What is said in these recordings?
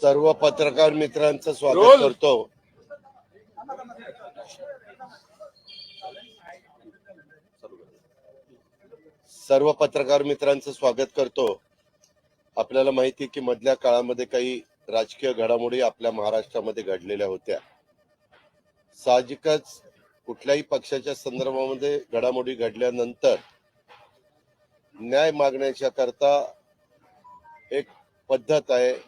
सर्व पत्रकार मित्रांचं स्वागत करतो. सर्व पत्रकार मित्रांचं स्वागत करतो. आपल्याला माहिती की मधल्या काळामध्ये काही राजकीय घडामोडी आपल्या महाराष्ट्रामध्ये घडलेल्या होत्या. साहजिकच कुठल्याही पक्षाच्या संदर्भामध्ये घडामोडी घडल्यानंतर न्याय मागण्याच्या करता एक पद्धत आहे.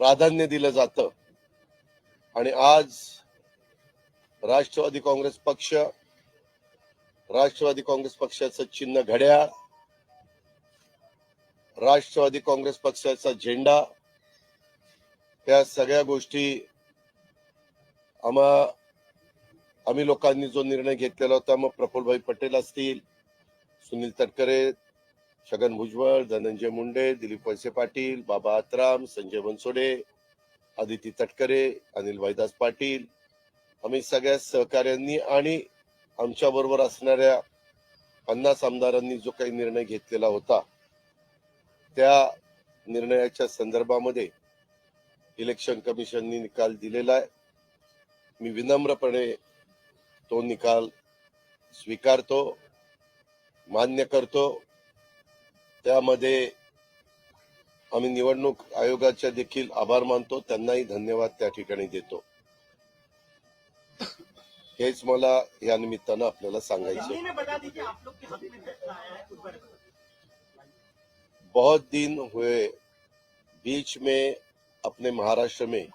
प्राधान्य दिलं जातं. आणि आज राष्ट्रवादी काँग्रेस पक्ष राष्ट्रवादी काँग्रेस पक्षाचं चिन्ह घड्याळ राष्ट्रवादी काँग्रेस पक्षाचा झेंडा त्या सगळ्या गोष्टी आम्हा आम्ही लोकांनी जो निर्णय घेतलेला होता मग प्रफुल्लभाई पटेल असतील सुनील तटकरे छगन भुजबळ धनंजय मुंडे दिलीप वळसे पाटील बाबा आत्राम संजय बनसोडे आदिती तटकरे अनिल भाईदास पाटील. आम्ही सगळ्या सहकाऱ्यांनी आणि आमच्या बरोबर असणाऱ्या पन्नास आमदारांनी जो काही निर्णय घेतलेला होता त्या निर्णयाच्या संदर्भामध्ये इलेक्शन कमिशननी निकाल दिलेला आहे. मी विनम्रपणे तो निकाल स्वीकारतो मान्य करतो. त्यामध्ये देखील आभार मानतो. त्यांनाही धन्यवाद देतो. हेच मला या है बहुत दिन हुए बीच में अपने महाराष्ट्र में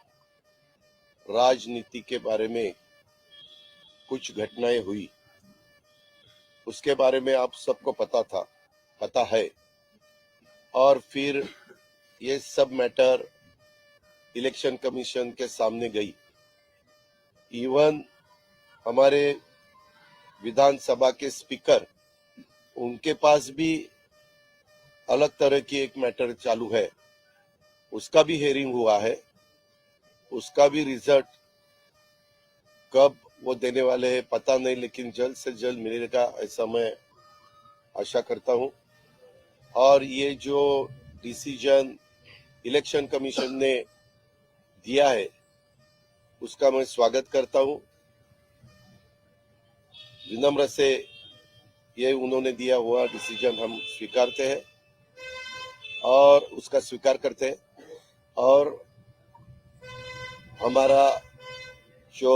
राजनीति के बारे में कुछ घटनाएँ हुई। उसके बारे में आप सबको पता था, पता है। और फिर ये सब मैटर इलेक्शन कमीशन के सामने गई। इवन हमारे विधानसभा के स्पीकर उनके पास भी अलग तरह की एक मैटर चालू है। उसका भी हेयरिंग हुआ है। उसका भी रिज़ल्ट कब वो देने वाले हैं पता नहीं, लेकिन जल्द से जल्द मिलेगा ऐसा मैं आशा करता हूँ। और ये जो डिसीज़न इलेक्शन कमीशन ने दिया है, उसका मैं स्वागत करता हूँ। विनम्र से ये उन्होंने दिया हुआ डिसीज़न हम स्वीकारते हैं और उसका स्वीकार करते हैं। और हमारा जो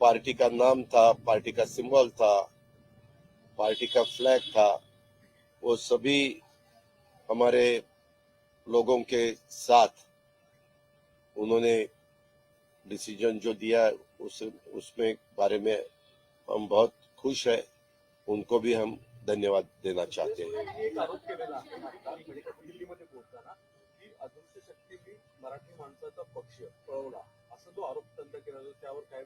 पार्टी का नाम था, पार्टी का सिंबल था, पार्टी का फ्लैग था वो सभी हमारे लोगों के साथ उन्होंने डिसीज़न जो दिया उस, उसमें बारे में हम बहुत खुश है। उनको भी हम धन्यवाद देना चाहते हैं। आरोप मराठी माणसाचा पक्ष जो आरोप त्यांचा केला त्यावर काय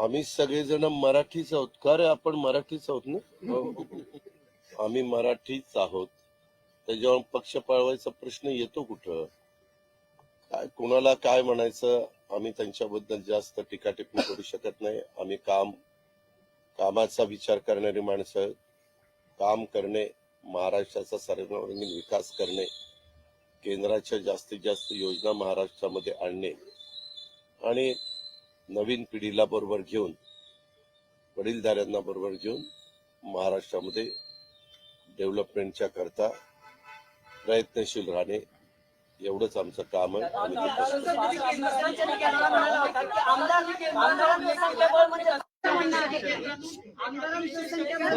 आम्ही सगळेजण मराठीच आहोत. का रे आपण मराठीच आहोत ना? आम्ही मराठीच आहोत. त्याच्यावर पक्ष पळवायचा प्रश्न येतो कुठं? काय कोणाला काय म्हणायचं? आम्ही त्यांच्याबद्दल जास्त टीका टिप्पणी करू शकत नाही. आम्ही काम कामाचा विचार करणारी माणसं काम करणे महाराष्ट्राचा सर्वांगीण विकास करणे केंद्राच्या जास्तीत जास्त योजना महाराष्ट्रामध्ये आणणे आणि नवीन पिढीला बरोबर घेऊन वडीलधाऱ्यांना बरोबर घेऊन महाराष्ट्रामध्ये डेव्हलपमेंटच्या करता प्रयत्नशील राहणे एवढंच आमचं काम आहे.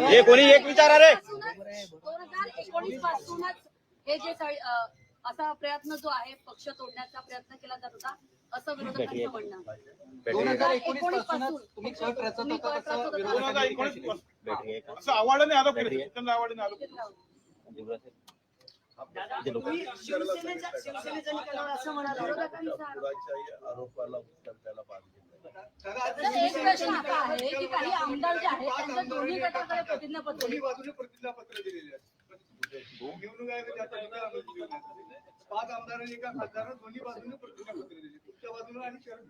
हे कोणी एक विचारा रे? दोन हजार एकोणीस पासूनच हे जे असा प्रयत्न जो आहे पक्ष तोडण्याचा प्रयत्न केला जात होता. असं विरोधकांचं म्हणणं. दोन हजार एकोणीस एकोणीस पासूनच पासून तुम्ही कट रचत तुम्ही होता कट तसं रचत होता. विरोधकांनी दोन हजार एकोणीस. असं आव्हाडाने आरोप केले जितेंद्र आव्हाडाने आरोप केले दादा तुम्ही शिवसेनेच्या शिवसेनेच्या निकालावर असं म्हणाला विरोधकांचा आरोप. कुणाच्याही आरोपाला उत्तर द्यायला बांधील नाही. तर एक प्रश्न असा आहे की काही आमदार जे आहेत त्यांच्या दोन्ही गटाकडे प्रतिज्ञापत्र आहे. बाजूने प्रतिज्ञापत्र दिलेले आहेत निवडणूक आयोगाच्या आहेत. पाच आमदारांनी एका खासदारांना दोन्ही बाजूने प्रतिज्ञापत्र दिले आणि शरद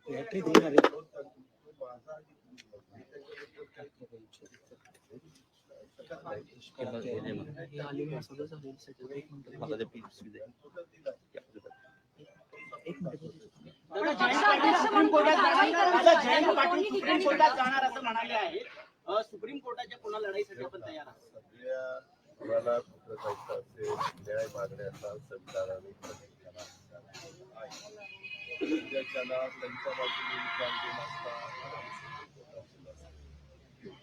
पाटील सुप्रीम कोर्टात जाणार असं म्हणाले आहेत सुप्रीम कोर्टाच्या पुन्हा लढाईसाठी आपण तयार आहात सगळ्या कोणाला कुठं जायचं असेल न्याय मागण्याचा संविधानाने त्याला त्यांच्या बाजूने निकाल दिला असता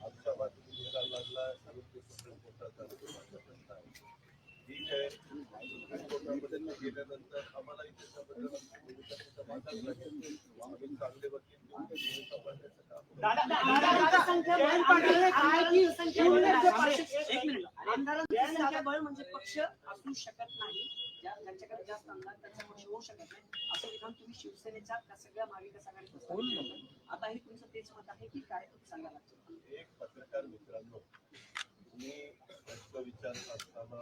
आमच्या बाजूने निकाल लागला म्हणून ते सुप्रीम कोर्टाचा प्रश्न आहे. ठीक आहे सुप्रीम कोर्टामध्ये ते गेल्यानंतर आम्हाला त्याच्याबद्दल लागेल. आम्ही चांगले वकील ते काम संख्याबळ म्हणजे पक्ष असू शकत नाही त्यांच्याकडे ज्यांच्याकडे जास्त आमदार त्यांचा पक्ष होऊ शकत नाही असं विधान तुम्ही शिवसेनेच्या का सगळ्या महाविकास असताना. आता हे तुमचं तेच मत आहे की काय सांगा लागतं एक पत्रकार मित्रांनो तुम्ही प्रश्न विचारत असताना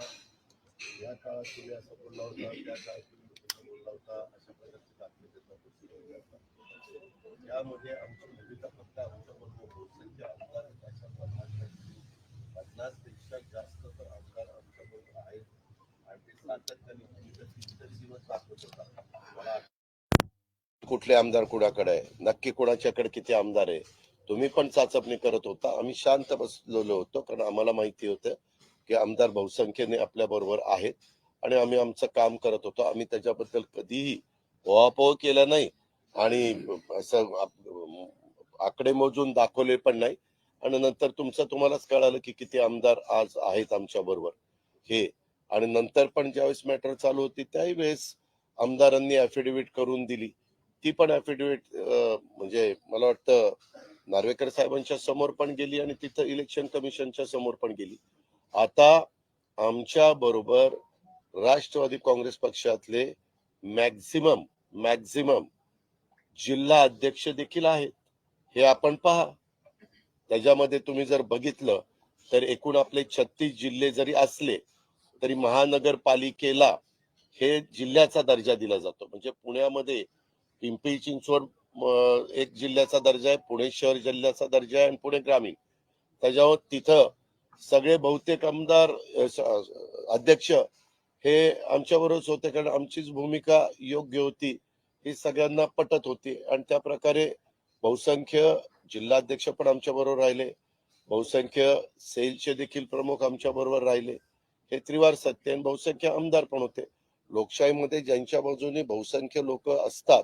या काळात तुम्ही असं बोलला होता त्या काळात तुम्ही बोलला होता अशा प्रकारचे दाखले देतात गोष्टी करतात. यामध्ये आमची भूमिका फक्त आमच्या बरोबर बहुसंख्य आमदार आहेत अशा प्रकारची पन्नासपेक्षा जास्त तर आमदार आमच्या बरोबर आहेत आणि ते सातत्याने भूमिका कितीतरी दिवस दाखवत होता मला कुठले आमदार कुणाकडे आहे? नक्की कुणाच्याकडे किती आमदार आहे? तुम्ही पण चाचपणी करत होता. आम्ही शांत बसलेलो होतो कारण आम्हाला माहिती होतं की आमदार बहुसंख्येने आपल्या बरोबर आहेत आणि आम्ही आमचं काम करत होतो. आम्ही त्याच्याबद्दल कधीही ओहापोह केला नाही आणि असं आकडे मोजून दाखवले पण नाही. आणि नंतर तुमचं तुम्हालाच कळालं की किती आमदार आज आहेत आमच्या बरोबर. हे. आणि नंतर पण ज्यावेळेस मॅटर चालू होती त्याही वेळेस आमदारांनी अफिडेव्हिट करून दिली. ती पण अफिडेविट म्हणजे मला वाटतं नार्वेकर साहेबांच्या समोर पण गेली आणि तिथं इलेक्शन कमिशनच्या समोर पण गेली. आता आमच्या बरोबर राष्ट्रवादी काँग्रेस पक्षातले मॅक्झिमम मॅक्झिमम जिल्हा अध्यक्ष देखील आहेत. हे आपण पहा. त्याच्यामध्ये तुम्ही जर बघितलं तर एकूण आपले छत्तीस जिल्हे जरी असले तरी महानगरपालिकेला हे जिल्ह्याचा दर्जा दिला जातो. म्हणजे पुण्यामध्ये पिंपरी चिंचवड एक जिल्ह्याचा दर्जा आहे पुणे शहर जिल्ह्याचा दर्जा आहे आणि पुणे ग्रामीण. त्याच्यावर तिथं सगळे बहुतेक आमदार अध्यक्ष हे आमच्या बरोबरच होते कारण आमचीच भूमिका योग्य होती ही सगळ्यांना पटत होती. आणि त्या प्रकारे बहुसंख्य जिल्हाध्यक्ष पण आमच्या बरोबर राहिले. बहुसंख्य सेलचे देखील प्रमुख आमच्या बरोबर राहिले. हे त्रिवार सत्य आणि बहुसंख्य आमदार पण होते. लोकशाहीमध्ये ज्यांच्या बाजूने बहुसंख्य लोक असतात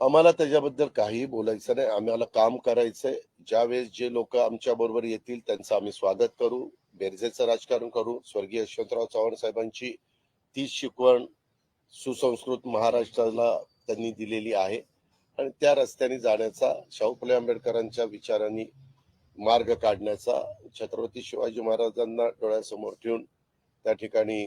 आम्हाला त्याच्याबद्दल काही बोलायचं नाही. आम्हाला काम करायचंय. ज्यावेळेस जे लोक आमच्या बरोबर येतील त्यांचं आम्ही स्वागत करू. बेरजेचं राजकारण करू. स्वर्गीय यशवंतराव चव्हाण साहेबांची तीच शिकवण सुसंस्कृत महाराष्ट्राला त्यांनी दिलेली आहे. आणि त्या रस्त्याने जाण्याचा शाहू फुले आंबेडकरांच्या विचारांनी मार्ग काढण्याचा छत्रपती शिवाजी महाराजांना डोळ्यासमोर ठेवून त्या ठिकाणी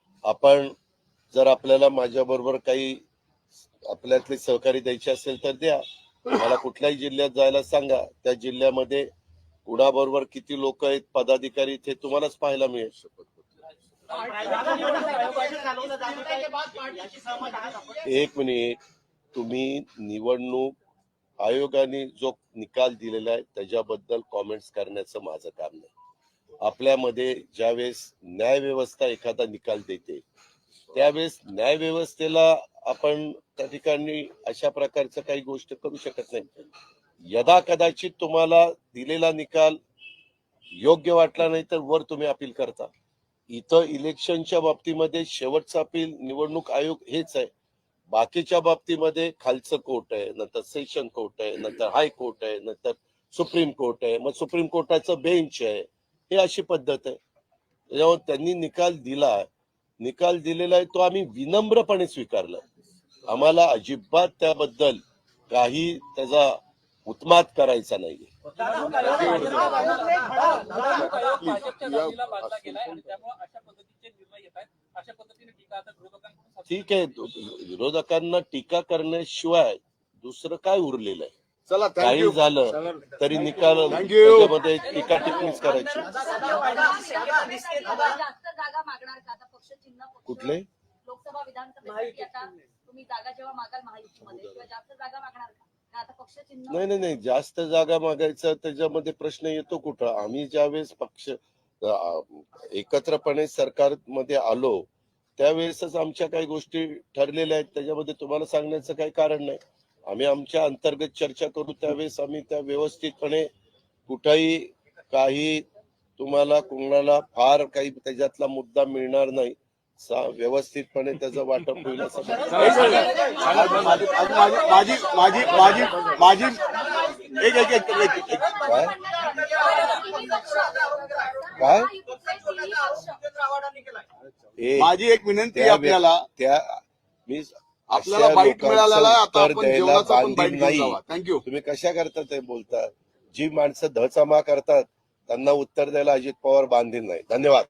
आपण जर आपल्याला माझ्याबरोबर काही आपल्यातले सहकारी द्यायचे असेल तर द्या. मला कुठल्याही जिल्ह्यात जायला सांगा. त्या जिल्ह्यामध्ये कुणाबरोबर किती लोक आहेत पदाधिकारी ते तुम्हालाच पाहायला मिळेल. एक मिनिट. तुम्ही निवडणूक आयोगाने जो निकाल दिलेला आहे त्याच्याबद्दल कॉमेंट्स करण्याचं माझं काम नाही. आपल्यामध्ये ज्यावेळेस न्यायव्यवस्था एखादा निकाल देते त्यावेळेस न्यायव्यवस्थेला आपण त्या ठिकाणी अशा प्रकारचं काही गोष्ट करू शकत नाही. यदा कदाचित तुम्हाला दिलेला निकाल योग्य वाटला नाही तर वर तुम्ही अपील करता. इथं इलेक्शनच्या बाबतीमध्ये शेवटचा अपील निवडणूक आयोग हेच आहे. बाकीच्या बाबतीमध्ये खालचं कोर्ट आहे नंतर सेशन कोर्ट आहे नंतर हाय कोर्ट आहे नंतर सुप्रीम कोर्ट आहे. मग सुप्रीम कोर्टाचं बेंच आहे. हे अशी पद्धत आहे. त्याच्यामुळे त्यांनी निकाल दिला. निकाल दिलेला आहे तो आम्ही विनम्रपणे स्वीकारला. आम्हाला अजिबात त्याबद्दल काही त्याचा उत्मात करायचा नाहीये. ठीक आहे विरोधकांना टीका करण्याशिवाय दुसरं काय उरलेलं आहे? चला काही थँक्यू झालं तरी निकाल Thank you. त्याच्यामध्ये टीका टिप्पणीच करायची. जास्त जागा मागणार का आता पक्ष चिन्ह पक्ष- कुठले? लोकसभा विधानसभेसाठी आता तुम्ही जागा जेव्हा मागाल महायुतीमध्ये किंवा जास्त जागा मागणार का? का आता पक्ष चिन्ह नाही नाही नाही जास्त जागा मागायचा त्याच्यामध्ये प्रश्न येतो कुठं? आम्ही ज्यावेळेस पक्ष अं, एकत्रपणे सरकारमध्ये आलो त्यावेळेसच आमच्या काही गोष्टी ठरलेल्या आहेत. त्याच्यामध्ये तुम्हाला सांगण्याचं काही कारण नाही. आम्ही आमच्या अंतर्गत चर्चा करू त्यावेळेस आम्ही त्या व्यवस्थितपणे कुठंही काही तुम्हाला कोणाला फार काही त्याच्यातला मुद्दा मिळणार नाही. सा- व्यवस्थितपणे त्याचं वाटप होईल असं माझी माझी माझी माझी एक एक एक काय? काय? माझी एक विनंती आपल्याला. त्या आपल्याला लोकांचं मिळालेला आता आपण द्यायला जेवणाचं पण बाईट नाही. थँक्यू तुम्ही कशा करता ते बोलता? जी माणसं धचामा करतात त्यांना उत्तर द्यायला अजित पवार बांधील नाही. धन्यवाद.